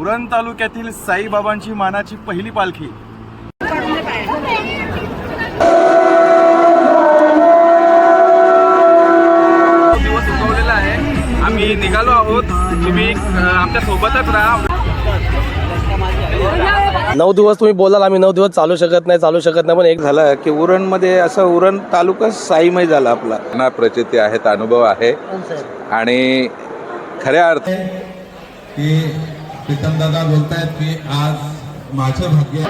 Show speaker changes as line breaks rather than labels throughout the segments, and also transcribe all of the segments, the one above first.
उरण तालुक्यातील साईबाबांची मानाची पहिली पालखी.
दिवस उगवलेला आहे. आम्ही निघालो आहोत. तुम्ही आमच्या सोबतच राहा.
नऊ दिवस तुम्ही बोलाल आम्ही नऊ दिवस चालू शकत नाही चालू शकत नाही पण एक
झाला की उरणमध्ये असं उरण तालुका साईमय झाला आपला. ना प्रचिती आहेत अनुभव आहे. आणि खऱ्या अर्थ
की प्रीतम दादा बोलतायत की आज माझं भाग्य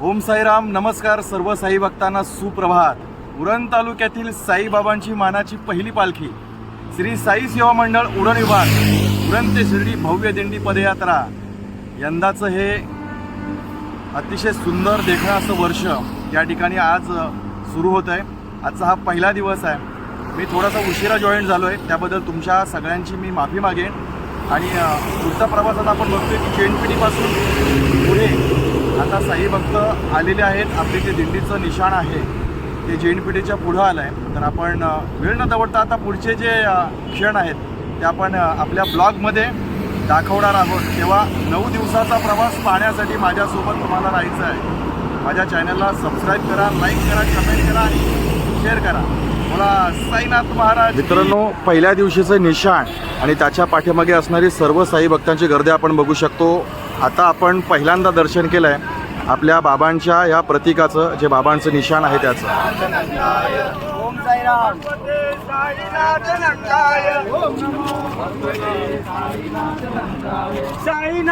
ओम साईराम नमस्कार सर्व साई भक्तांना सुप्रभात. उरण तालुक्यातील साईबाबांची मानाची पहिली पालखी श्री साई सेवा मंडळ उरण विभाग उरण ते शिर्डी भव्य दिंडी पदयात्रा. यंदाचं हे अतिशय सुंदर देखणं असं वर्ष या ठिकाणी आज सुरू होत आहे आजचा हा पहिला दिवस आहे. मी थोडासा उशिरा जॉईन झालो आहे त्याबद्दल तुमच्या सगळ्यांची मी माफी मागेन. आणि पुढचा प्रवासात आता आपण बघतोय की चेनपिढीपासून पुढे आता साई भक्त आलेले आहेत. आपले जे दिंडीचं निशाण आहे. ते जेएनपिढीच्या पुढं आलं आहे तर आपण वेळ न दवडता आता पुढचे जे क्षण आहेत ते आपण आपल्या ब्लॉगमध्ये दाखवणार आहोत तेव्हा नऊ दिवसाचा प्रवास पाहण्यासाठी माझ्यासोबत तुम्हाला राहायचं आहे. माझ्या चॅनलला सबस्क्राईब करा लाईक करा कमेंट करा आणि शेअर करा. मला साईनाथ महाराज मित्रांनो पहिल्या दिवशीचं निशाण आणि त्याच्या पाठीमागे असणारी सर्व साई भक्तांची गर्दी आपण बघू शकतो. आता आपण पहिल्यांदा दर्शन केलं आहे आपल्या बाबांच्या या प्रतीकाचं जे बाबांचं निशाण आहे त्याचं. Sai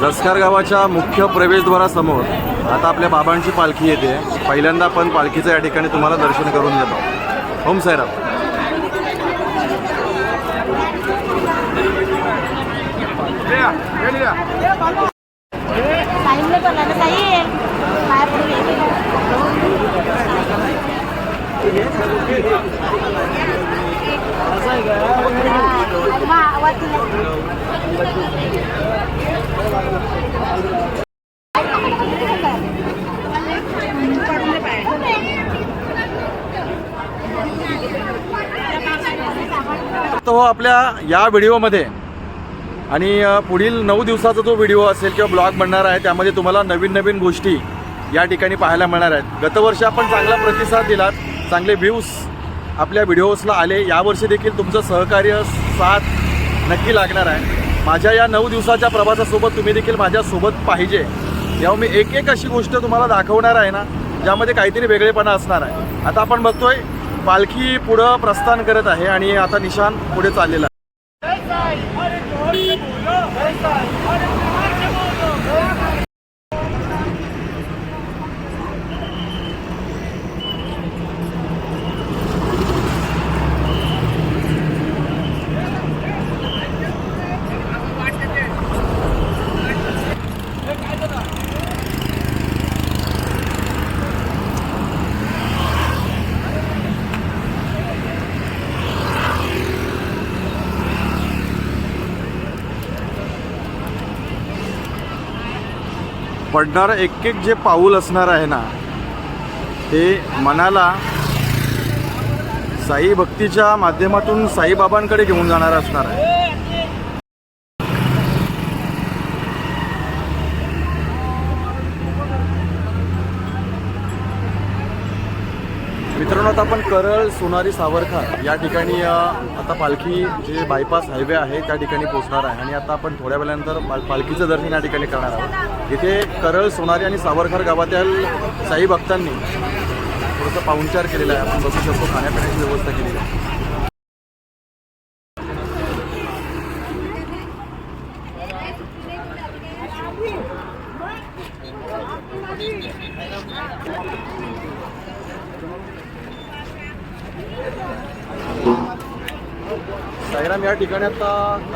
जसकार गावाच्या मुख्य प्रवेशद्वारासमोर आता आपल्या बाबांची पालखी येते. पहिल्यांदा आपण पालखीचं या ठिकाणी तुम्हाला दर्शन करून देतो. ओम साईराम.
yeah बोला ना साई पाया पडून
तो आपल्या या व्हिडिओमध्ये आणि पुढील नऊ दिवसाचा जो व्हिडिओ असेल किंवा ब्लॉग बनणार आहे त्यामध्ये तुम्हाला नवीन नवीन गोष्टी या ठिकाणी पाहायला मिळणार आहेत. गतवर्षी आपण चांगला प्रतिसाद दिलात चांगले व्ह्यूज आपल्या व्हिडिओजला आले. यावर्षी देखील तुमचं सहकार्य साथ नक्की लागणार आहे. माझ्या या नऊ दिवसाच्या प्रवासासोबत तुम्ही देखील माझ्यासोबत पाहिजे. तेव्हा मी एक एक अशी गोष्ट तुम्हाला दाखवणार आहे ना ज्यामध्ये काहीतरी वेगळेपणा असणार आहे. आता आपण बघतोय पालखी पुढं प्रस्थान करत आहे आणि आता निशान पुढे चाललेला पडणारं एक एक जे पाऊल असणार आहे ना ते मनाला साई भक्तीच्या माध्यमातून साईबाबांकडे घेऊन जाणार असणार आहे. मित्रांनो आपण करळ सोनारी सावरखा या ठिकाणी आता पालखी जे बायपास हायवे आहे त्या ठिकाणी पोहोचणार आहे. आणि आता आपण थोड्या वेळानंतर पाल पालखीचं दर्शन या ठिकाणी करणार आहोत. इथे करळ सोनारी आणि सावरखर गावातील साई भक्तांनी थोडंसं पाहुणचार केलेला आहे. आपण बघू शकतो खाण्यापिण्याची व्यवस्था केलेली आहे साईराम या ठिकाणी आता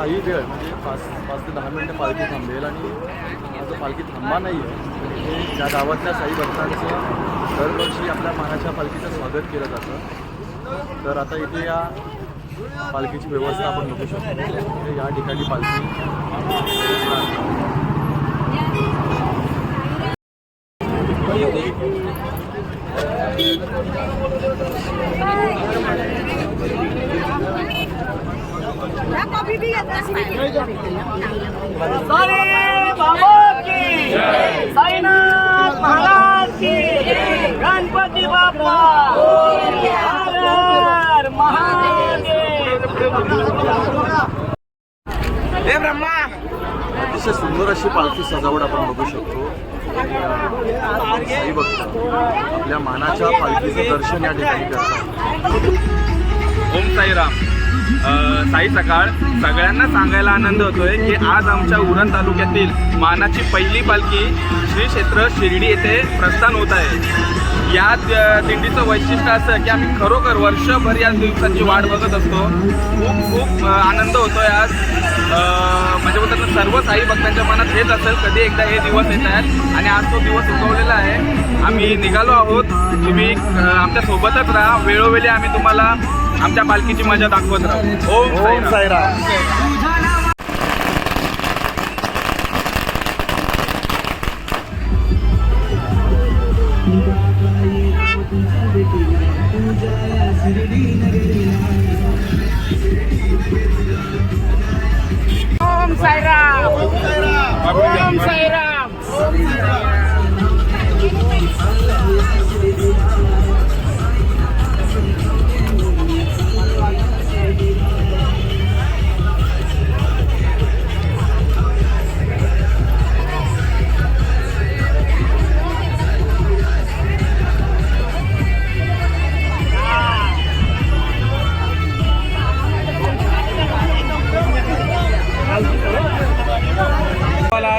काही वेळ म्हणजे पाच पाच ते दहा मिनटं पालखी थांबेल आणि माझं पालखी थांबा नाही आहे म्हणजे त्या गावातल्या साई भक्तांचं दरवर्षी आपल्या मानाच्या पालखीचं स्वागत केलं जातं. तर आता इथे या पालखीची व्यवस्था आपण बघू शकतो. या ठिकाणी पालखी
साईनाथ महाराज की गणपती बाप्पा महादेव
हे ब्रह्मा
अतिशय सुंदर अशी पालखी सजावट आपण बघू शकतो. आपल्या मानाच्या पालखीचं दर्शन या ठिकाणी करतात.
ओम साईराम. साई सकाळ. सगळ्यांना सांगायला आनंद होतोय की आज आमच्या उरण तालुक्यातील मानाची पहिली पालखी श्री क्षेत्र शिर्डी येथे प्रस्थान होत आहे. या दिंडीचं वैशिष्ट्य असं की आम्ही खरोखर वर्षभर या दिवसाची वाट बघत असतो. खूप खूप आनंद होतोय आज. म्हणजे बोलतात ना, सर्व साई भक्तांच्या मनात हेच असेल कधी एकदा हे दिवस येत आहेत आणि आज तो दिवस उगवलेला आहे. आम्ही निघालो आहोत. तुम्ही आमच्या सोबतच राहा. वेळोवेळी आम्ही तुम्हाला आमच्या पालखीची मजा दाखवत राहू. ओम साईराम.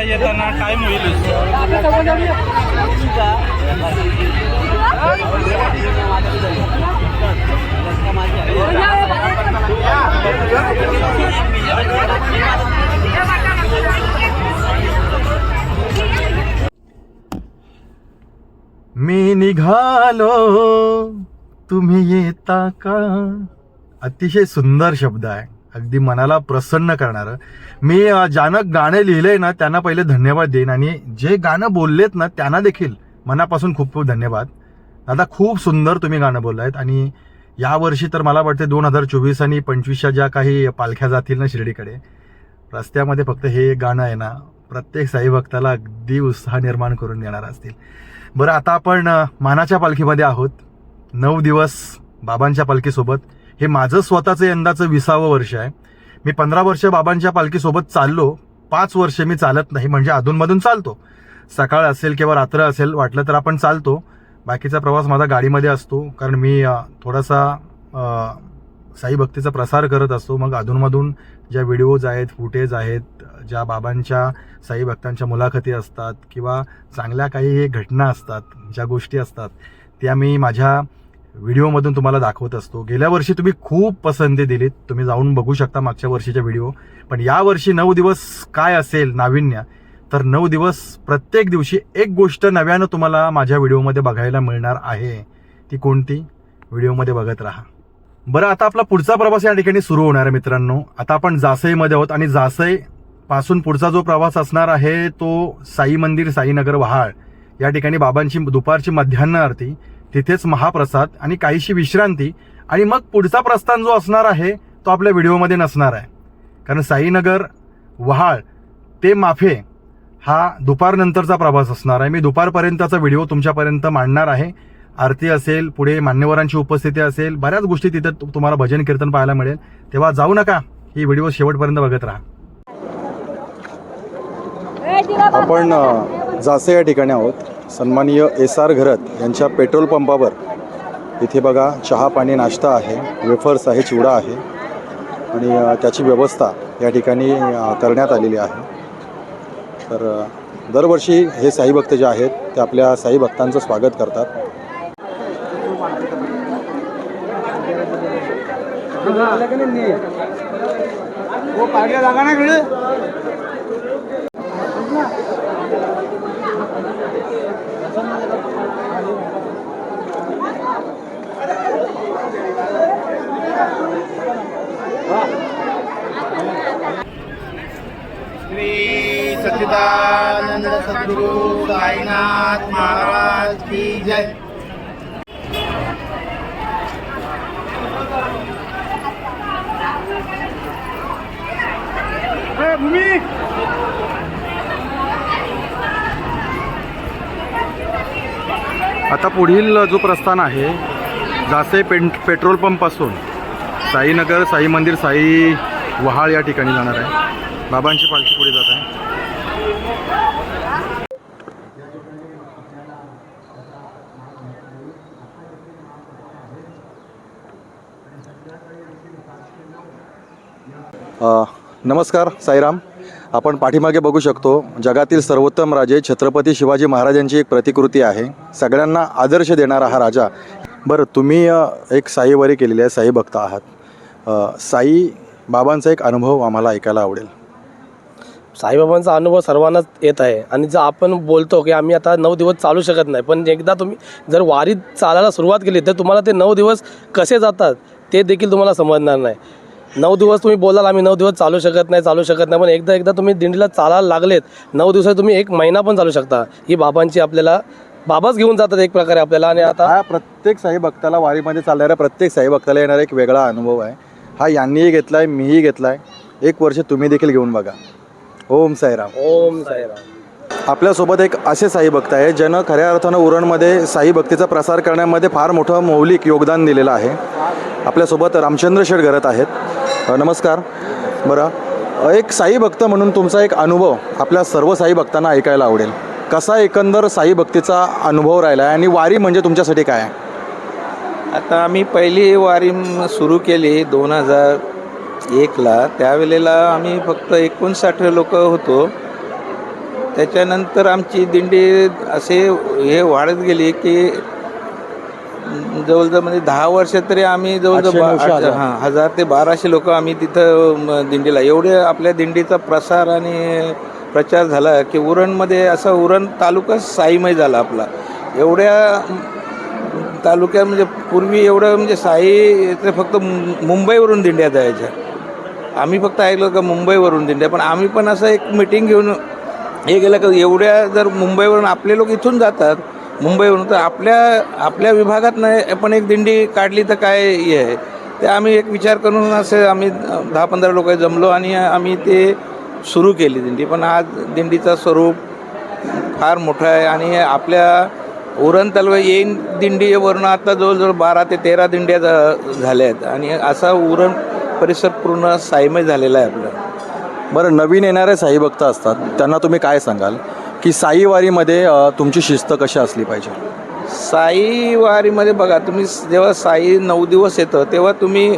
येताना टाइम होईल.
मी निघालो. तुम्ही येता का? अतिशय सुंदर शब्द आहे. अगदी मनाला प्रसन्न करणारं. मी ज्यानं गाणं लिहिलंय ना त्यांना पहिले धन्यवाद देईन आणि जे गाणं बोललेत ना त्यांना देखील मनापासून खूप खूप धन्यवाद. दादा खूप सुंदर तुम्ही गाणं बोललायत आणि यावर्षी तर मला वाटते दोन हजार चोवीस आणि पंचवीसच्या ज्या काही पालख्या जातील ना शिर्डीकडे रस्त्यामध्ये फक्त हे गाणं आहे ना प्रत्येक साई भक्ताला अगदी उत्साह निर्माण करून देणार असतील. बरं आता आपण मानाच्या पालखीमध्ये आहोत. नऊ दिवस बाबांच्या पालखीसोबत हे माझं स्वतःचं यंदाचं विसावं वर्ष आहे. मी पंधरा वर्ष बाबांच्या पालखीसोबत चाललो पाच वर्ष मी चालत नाही म्हणजे अधूनमधून चालतो. सकाळ असेल किंवा रात्र असेल वाटलं तर आपण चालतो. बाकीचा प्रवास माझा गाडीमध्ये असतो कारण मी थोडासा साईभक्तीचा साई भक्तीचा प्रसार करत असतो. मग अधूनमधून ज्या व्हिडिओज आहेत फुटेज आहेत ज्या बाबांच्या साई भक्तांच्या मुलाखती असतात किंवा चांगल्या काही घटना असतात ज्या गोष्टी असतात त्या मी माझ्या व्हिडिओमधून तुम्हाला दाखवत असतो. गेल्या वर्षी तुम्ही खूप पसंती दिलीत. तुम्ही जाऊन बघू शकता मागच्या वर्षीच्या व्हिडिओ. पण या वर्षी नऊ दिवस काय असेल नाविन्य? तर नऊ दिवस प्रत्येक दिवशी एक गोष्ट नव्यानं तुम्हाला माझ्या व्हिडिओमध्ये बघायला मिळणार आहे. ती कोणती? व्हिडिओमध्ये बघत राहा. बरं आता आपला पुढचा प्रवास या ठिकाणी सुरू होणार आहे मित्रांनो. आता आपण जासईमध्ये आहोत आणि जासई पासून पुढचा जो प्रवास असणार आहे तो साई मंदिर साईनगर वहाळ. या ठिकाणी बाबांची दुपारची मध्यान्ह आरती. तिथेच महाप्रसाद आणि काहीशी विश्रांती आणि मग पुढचा प्रस्थान जो असणार आहे तो आपल्या व्हिडिओमध्ये नसणार आहे. कारण साईनगर वहाळ ते माफे हा दुपारनंतरचा प्रवास असणार आहे. मी दुपारपर्यंतचा व्हिडिओ तुमच्यापर्यंत मांडणार आहे. आरती असेल पुढे मान्यवरांची उपस्थिती असेल बऱ्याच गोष्टी तिथे तुम्हाला भजन कीर्तन पाहायला मिळेल. तेव्हा जाऊ नका. ही व्हिडिओ शेवटपर्यंत बघत राहा. आपण जासे या ठिकाणी आहोत. सन्माननीय एस आर घरत यांच्या पेट्रोल पंपावर. इथे बघा चहा पाणी नाश्ता आहे वेफर्स आहे चिवडा आहे आणि त्याची व्यवस्था या ठिकाणी करण्यात आलेली आहे. तर दरवर्षी हे साई भक्त जे आहेत ते आपल्या साई भक्तांचं स्वागत करतात.
श्री सच्चिदानंद सद्गुरु साईनाथ महाराज की जय.
आता पुढील जो प्रस्थान आहे जासे पें पेट्रोल पंपपासून साईनगर साई मंदिर साई वहाळ या ठिकाणी जाणार आहे. बाबांची पालखी पुढे जात आहे. नमस्कार साईराम. आपण पाठीमागे बघू शकतो जगातील सर्वोत्तम राजे छत्रपती शिवाजी महाराजांची एक प्रतिकृती आहे. सगळ्यांना आदर्श देणारा हा राजा. बरं तुम्ही एक साईवारी केलेली आहे साई भक्त आहात साई बाबांचा एक अनुभव आम्हाला ऐकायला आवडेल.
साईबाबांचा अनुभव सर्वांनाच येत आहे. आणि जर आपण बोलतो की आम्ही आता नऊ दिवस चालू शकत नाही पण एकदा तुम्ही जर वारीत चालायला सुरुवात केली तर तुम्हाला ते नऊ दिवस कसे जातात ते देखील तुम्हाला समजणार नाही. नऊ दिवस तुम्ही बोलाल आम्ही नऊ दिवस चालू शकत नाही चालू शकत नाही पण एकदा एकदा तुम्ही दिंडीला चालायला लागलेत नऊ दिवसात तुम्ही एक महिना पण चालू शकता. ही बाबांची आपल्याला बाबाच घेऊन जातात एक प्रकारे आपल्याला. आणि आता
हा प्रत्येक साई भक्ताला वारीमध्ये चालणाऱ्या प्रत्येक साई भक्ताला येणारा एक वेगळा अनुभव आहे. हा यांनीही घेतला आहे मीही घेतला आहे एक वर्ष तुम्ही देखील घेऊन बघा. ओम साईराम.
ओम साईराम.
आपल्यासोबत एक असे साई भक्त आहे ज्यानं खऱ्या अर्थानं उरणमध्ये साई भक्तीचा प्रसार करण्यामध्ये फार मोठं मौलिक योगदान दिलेलं आहे. आपल्यासोबत रामचंद्र शेठ घरत आहेत. नमस्कार. बरं एक साई भक्त म्हणून तुमचा एक अनुभव आपल्या सर्व साई भक्तांना ऐकायला आवडेल. कसा एकंदर साई भक्तीचा अनुभव राहिला आहे आणि वारी म्हणजे तुमच्यासाठी काय आहे?
आता आम्ही पहिली वारी सुरू केली दोन हजार एकला. त्यावेळेला आम्ही फक्त एकोणसाठ लोक होतो. त्याच्यानंतर आमची दिंडी असे हे वाढत गेली की जवळजवळ म्हणजे दहा वर्ष तरी आम्ही जवळजवळ. हां हजार ते बाराशे लोक आम्ही तिथं दिंडीला. एवढे आपल्या दिंडीचा प्रसार आणि प्रचार झाला की उरणमध्ये असा उरण तालुका साईमय झाला आपला. एवढ्या तालुक्यात म्हणजे पूर्वी एवढं म्हणजे साई ते फक्त मुंबईवरून दिंड्या जायच्या. आम्ही फक्त ऐकलं का मुंबईवरून दिंड्या पण आम्ही पण असं एक मिटिंग घेऊन हे गेलं का एवढ्या जर मुंबईवरून आपले लोक इथून जातात मुंबईवरून तर आपल्या आपल्या विभागात नाही आपण एक दिंडी काढली तर काय हे आहे? ते आम्ही एक विचार करून असं आम्ही दहा पंधरा लोक जमलो आणि आम्ही ते सुरू केली दिंडी. पण आज दिंडीचा स्वरूप फार मोठं आहे आणि आपल्या उरण तालुका येईन दिंडीवरून आता जवळजवळ बारा ते तेरा दिंड्या झा- झाल्या आहेत. आणि असा उरण परिसर पूर्ण सायमय झालेला आहे आपला.
बरं नवीन येणारे साई भक्त असतात त्यांना तुम्ही काय सांगाल? की साई वारीमध्ये अ, तुमची शिस्त कशी असली पाहिजे?
साई वारीमध्ये बघा तुम्ही जेव्हा साई नऊ दिवस येतं तेव्हा तुम्ही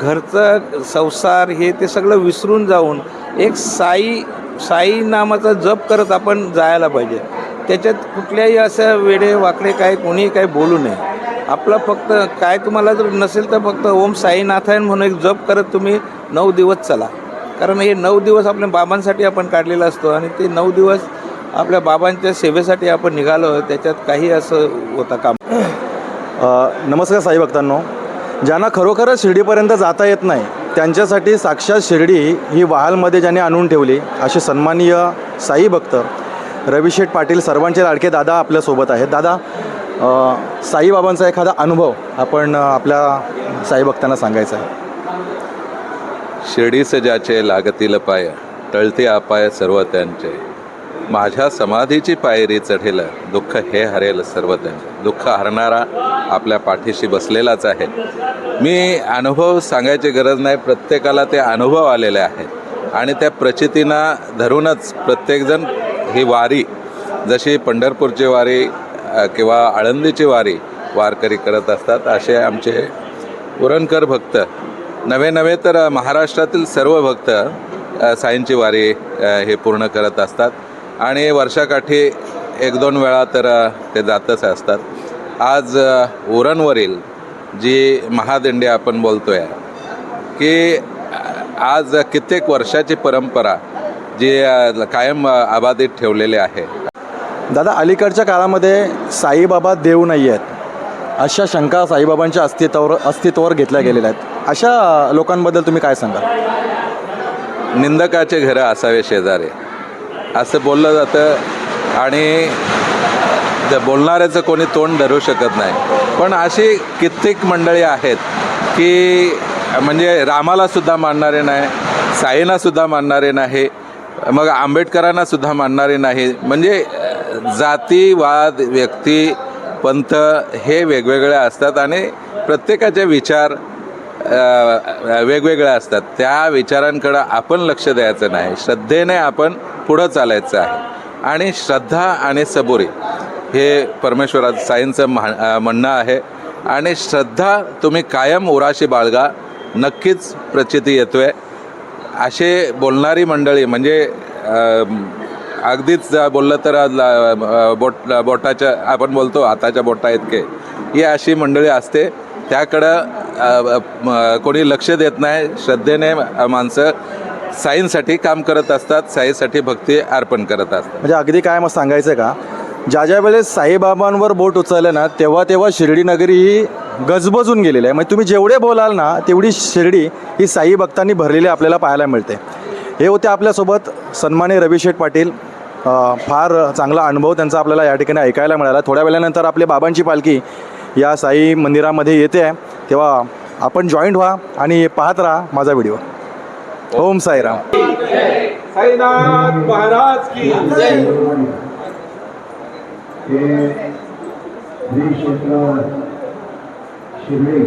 घरचं संसार हे ते सगळं विसरून जाऊन एक साई साई नामाचा जप करत आपण जायला पाहिजे. त्याच्यात कुठल्याही असं वेडे वाकडे काय कोणी काय बोलू नये. आपलं फक्त काय तुम्हाला जर नसेल तर फक्त ओम साईनाथायन म्हणून एक जप करत तुम्ही नऊ दिवस चला. कारण हे नऊ दिवस आपल्या बाबांसाठी आपण काढलेला असतो आणि ते नऊ दिवस आपल्या बाबांच्या सेवेसाठी आपण निघालो त्याच्यात काही असं होता काम.
नमस्कार साई भक्तांनो. ज्यांना खरोखरच शिर्डीपर्यंत जाता येत नाही त्यांच्यासाठी साक्षात शिर्डी ही वाहलमध्ये ज्यांनी आणून ठेवली असे सन्माननीय साई भक्त रविशेठ पाटील सर्वांचे लाडके दादा आपल्यासोबत आहेत. दादा साईबाबांचा एखादा अनुभव आपण आपल्या साई भक्तांना सांगायचा आहे.
शिर्डी ज्याचे लागतील पाय टळते अपाय सर्व त्यांचे. माझ्या समाधीची पायरी चढेल दुःख हे हरेल सर्व त्यांचे. दुःख हरणारा आपल्या पाठीशी बसलेलाच आहे. मी अनुभव सांगायची गरज नाही प्रत्येकाला ते अनुभव आलेले आहेत. आणि त्या प्रचितींना धरूनच प्रत्येकजण ही वारी जशी पंढरपूरची वारी किंवा आळंदीची वारी वारकरी करत असतात असे आमचे उरणकर भक्त. नवे नवे तर महाराष्ट्रातील सर्व भक्त साईंची वारी हे पूर्ण करत असतात.
आणि वर्षाकाठी एक दोन वेळा तर ते जातच असतात. आज उरणवरील जी महादिंडी आपण बोलतो आहे की आज कित्येक वर्षाची परंपरा जी कायम अ, अबाधित ठेवलेली आहे.
दादा अलीकडच्या काळामध्ये साईबाबा देव नाही आहेत अशा शंका साईबाबांच्या अस्तित्वावर अस्तित्वावर घेतल्या गेलेल्या आहेत. अशा लोकांबद्दल तुम्ही काय सांगाल?
निंदकाचे घरं असावे शेजारे. असं बोललं जातं आणि बोलणाऱ्याचं कोणी तोंड धरू शकत नाही. पण अशी कित्येक मंडळी आहेत की म्हणजे रामालासुद्धा मानणारे नाही साईनासुद्धा मानणारे नाही मग आंबेडकरांनासुद्धा मानणारे नाही. म्हणजे जातीवाद व्यक्ती पंथ हे वेगवेगळे असतात आणि प्रत्येकाचे विचार वेगवेगळे असतात. त्या विचारांकडं आपण लक्ष द्यायचं नाही. श्रद्धेने आपण पुढं चालायचं आहे. आणि श्रद्धा आणि सबुरी हे परमेश्वरात साईंचं म्हा म्हणणं आहे. आणि श्रद्धा तुम्ही कायम उराशी बाळगा नक्कीच प्रचिती येतो आहे असे बोलणारी मंडळी म्हणजे अगदीच बोललं तर आज बोट बोटाच्या आपण बोलतो हाताच्या बोटा इतके. ही अशी मंडळी असते. त्याकडं कोणी लक्ष देत नाही. श्रद्धेने माणसं साईंसाठी काम करत असतात. साईसाठी भक्ती अर्पण करत असतात.
म्हणजे अगदी काय मग सांगायचं का? ज्या ज्या वेळेस साईबाबांवर बोट उचललं ना तेव्हा तेव्हा शिर्डी नगरी ही गजबजून गेलेली आहे. म्हणजे तुम्ही जेवढे बोलाल ना तेवढी शिर्डी ही साई भक्तांनी भरलेली आपल्याला पाहायला मिळते. हे होते आपल्यासोबत सन्माने रविशेठ पाटील फार चांगला अनुभव त्यांचा आपल्याला या ठिकाणी ऐकायला मिळाला. थोड्या वेळानंतर आपली बाबांची पालखी या साई मंदिरामध्ये येते. आहे तेव्हा आपण जॉईंट व्हा आणि पाहत राहा माझा व्हिडिओ ओम साईराम.
श्री क्षेत्र शिर्डी.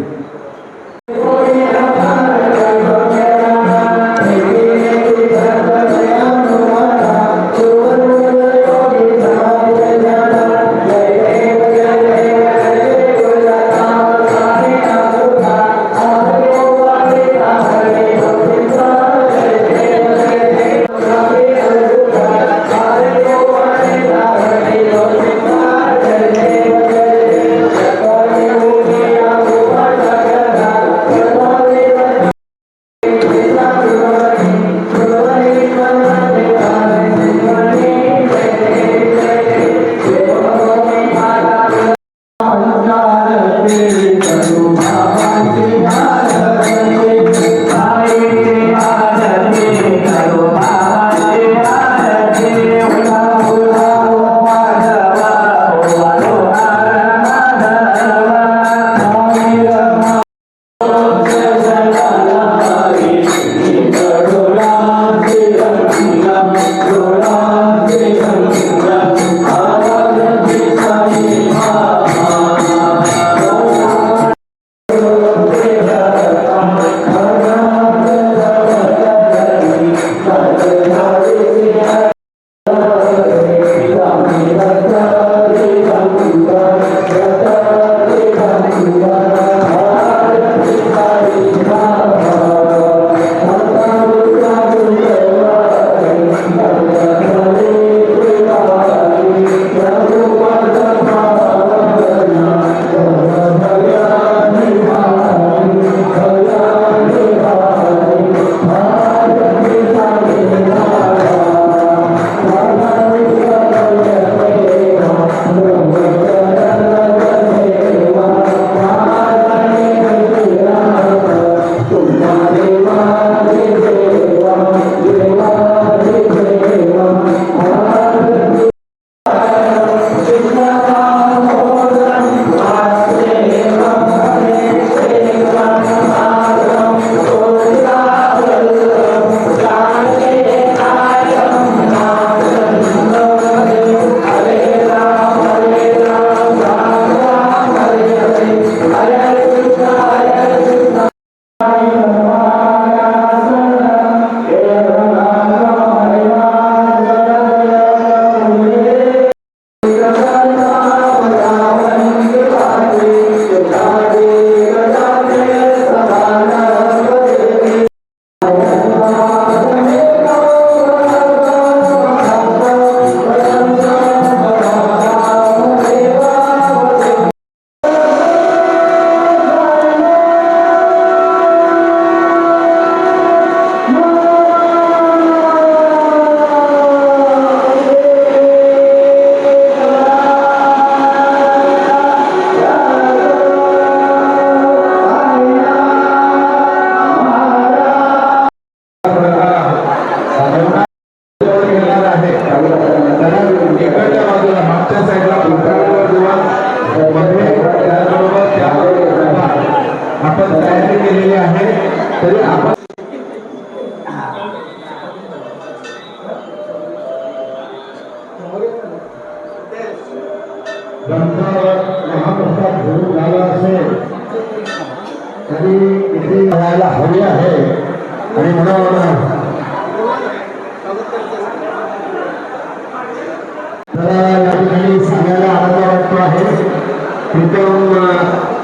प्रीतम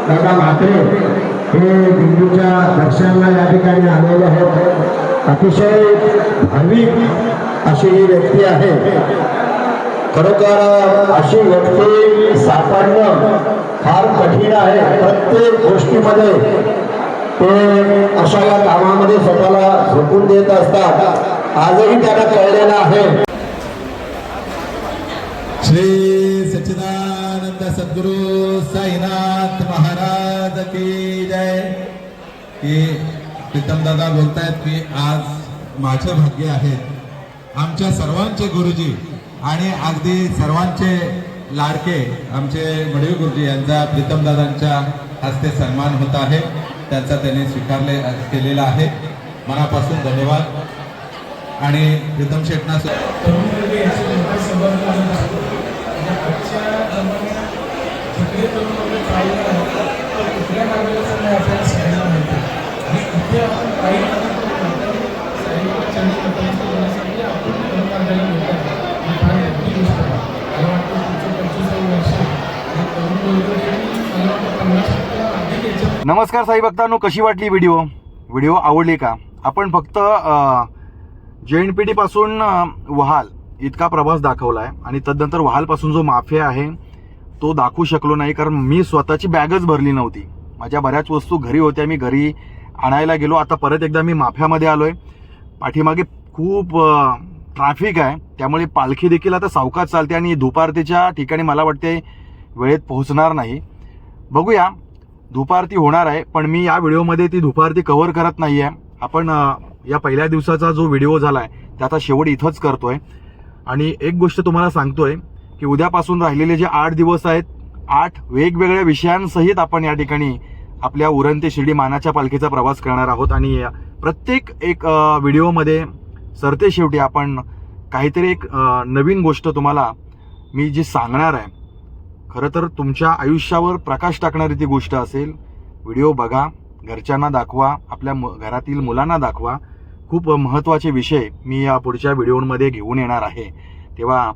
दादा म्हात्रे हे बिंदूच्या दर्शनाला या ठिकाणी आलेले आहेत. अतिशय भाविक अशी ही व्यक्ती आहे. खरोखर अशी व्यक्ती सापडणं फार कठीण आहे. प्रत्येक गोष्टीमध्ये ते अशा या कामामध्ये स्वतःला झोपून देत असतात. आजही त्यांना कळलेलं आहे.
श्री संत सद्गुरु साईनाथ महाराज की जय. की प्रीतम दादा बोलतायत की आज माझे भाग्य आहे. आमच्या सर्वांचे गुरुजी आणि अगदी सर्वांचे लाडके आमचे मडवी गुरुजी यांचा प्रीतम दादांच्या हस्ते सन्मान होत आहे. त्यांचा त्यांनी स्वीकारले केलेला आहे. मनापासून धन्यवाद. आणि प्रीतम शेटना
नमस्कार साई भक्तांनो कशी वाटली व्हिडिओ? व्हिडिओ आवडली का? आपण फक्त जे एन पी पासून अ, वहाल इतका प्रवास दाखवला आहे आणि तदनंतर वहालपासून जो माफिया आहे तो दाखवू शकलो नाही कारण मी स्वतःची बॅगच भरली नव्हती. माझ्या बऱ्याच वस्तू घरी होत्या मी घरी आणायला गेलो. आता परत एकदा मी माफ्यामध्ये आलो आहे पाठीमागे खूप ट्रॅफिक आहे. त्यामुळे पालखी देखील आता सावकाश चालते आणि धुपारतीच्या ठिकाणी मला वाटते वेळेत पोहोचणार नाही. बघूया धुपारती होणार आहे पण मी या व्हिडिओमध्ये ती धुपारती कव्हर करत नाही आहे आपण या पहिल्या दिवसाचा जो व्हिडिओ झाला आहे त्याचा शेवट इथंच करतो आहे आणि एक गोष्ट तुम्हाला सांगतो आहे की उद्यापासून राहिलेले जे आठ दिवस आहेत आठ वेगवेगळ्या विषयांसहित आपण या ठिकाणी आपल्या उरण ते शिर्डी मानाच्या पालखीचा प्रवास करणार आहोत. आणि प्रत्येक एक व्हिडिओमध्ये सरते शेवटी आपण काहीतरी एक नवीन गोष्ट तुम्हाला मी जी सांगणार आहे. खरं तर तुमच्या आयुष्यावर प्रकाश टाकणारी ती गोष्ट असेल. व्हिडिओ बघा घरच्यांना दाखवा आपल्या मु- घरातील मुलांना दाखवा. खूप महत्त्वाचे विषय मी या पुढच्या व्हिडिओमध्ये घेऊन येणार आहे. तेव्हा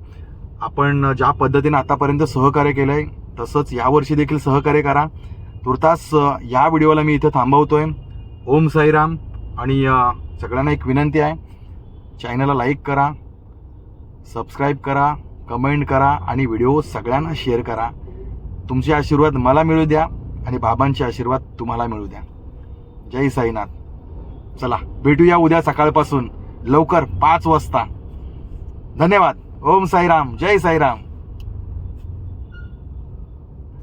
आपण ज्या पद्धतीने आतापर्यंत सहकार्य केलं आहे तसंच यावर्षी देखील सहकार्य करा. तुर्तास या व्हिडिओला मी इथं थांबवतोय. ओम साईराम. आणि सगळ्यांना एक विनंती आहे. चॅनलला लाईक करा सबस्क्राईब करा कमेंट करा आणि व्हिडिओ सगळ्यांना शेअर करा. तुमचे आशीर्वाद मला मिळू द्या आणि बाबांचे आशीर्वाद तुम्हाला मिळू द्या. जय साईनाथ. चला भेटूया उद्या सकाळपासून. लवकर पाच वाजता. धन्यवाद. ओम साईराम. जय साईराम.